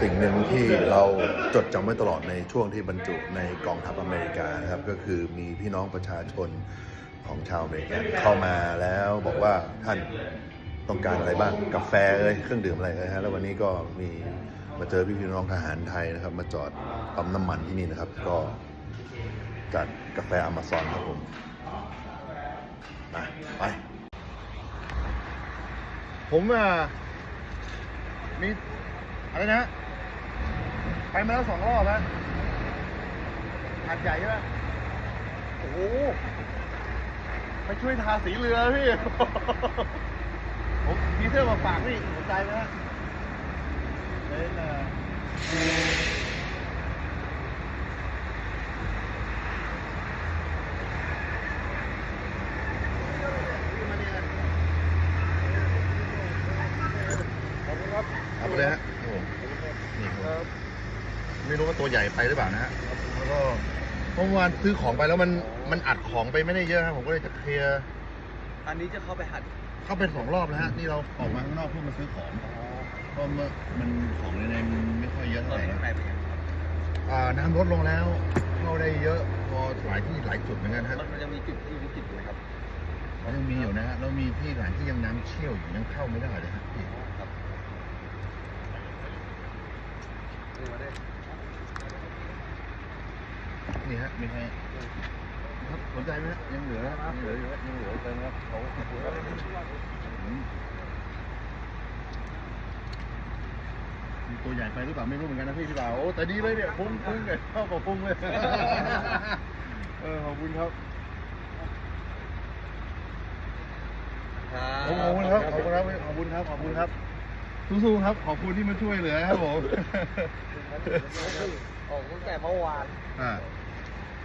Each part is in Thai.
สิ่งหนึ่งที่เราจดจำไว้ตลอดในช่วงที่บรรจุในกองทัพอเมริกานะครับ ก็คือมีพี่น้องประชาชนของชาวอเมริกันเข้ามาแล้วบอกว่าท่านต้องการอะไรบ้างกาแฟเอ้ยเครื่องดื่มอะไรเอ้ยฮะแล้ววันนี้ก็มีมาเจอพี่พี่น้องทหารไทยนะครับ มาจอดปั๊มน้ำมันที่นี่นะครับ ก็จัดกาแฟอเมซอนครับผมมาไป ผมอะมีอะไรนะ ไปมาแล้วสองรอบแล้วหาดใหญ่ใช่ไหมโอ้โห ไปช่วยทาสีเรือพี่ ผมมีเสื้อมาฝากพี่สนใจไหมฮะเป็นเอ่อขอบคุณครับเอาไปเลยฮะครับนี่ครับ ไม่รู้ว่าตัวใหญ่ไปหรือเปล่านะฮะแล้วก็เมื่อวานซื้อของไปแล้วมันมันอัดของไปไม่ได้เยอะครับผมก็เลยจะเคลียร์อันนี้จะเข้าไปหัดเข้าเป็นสองรอบแล้วฮะนี่เราออกมาข้างนอกเพื่อมาซื้อของเพราะเมื่อมันของในในมันไม่ค่อยเยอะตเท่าอนไหร่นี้นะไปเป็นยังไงครับอ่าน้ำลดลงแล้วเข้าได้เยอะพอหลายที่หลายจุดเหมือนกันฮะมันมันจะมีจุดที่วิกฤตอยู่ไหมครับยังมีอยู่นะฮะแล้วมีที่หลายที่ยังน้ำเชี่ยวอยู่ยังเข้าไม่ได้เลยฮะพี่ครับนี่มาได้ นี่ฮะมีใครครับสนใจไหมฮะยังเหลือยังเหลืออยู่ฮะยังเหลือเติมครับเขาขอบคุณครับอืมมีตัวใหญ่ไปหรือเปล่าไม่รู้เหมือนกันนะพี่พี่บ่าวโอ้แต่ดีเลยเนี่ยพุ่งพุ่งเลยเข้ากับพุ่งเลยเออขอบคุณครับขอบคุณครับขอบคุณครับขอบคุณครับขอบคุณครับสู้ๆครับ ขอบคุณที่มาช่วยเหลือครับผมออกตั้งแต่เมื่อวานอ่า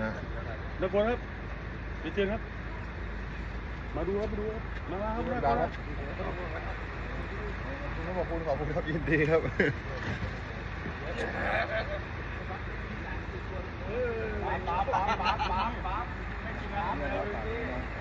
นะนักบอลครับเจเจนครับ มาดูครับมาดูครับมาครับมาครับขอบคุณขอบคุณครับยินดีครับปั๊บปั๊บปั๊บปั๊บปั๊บ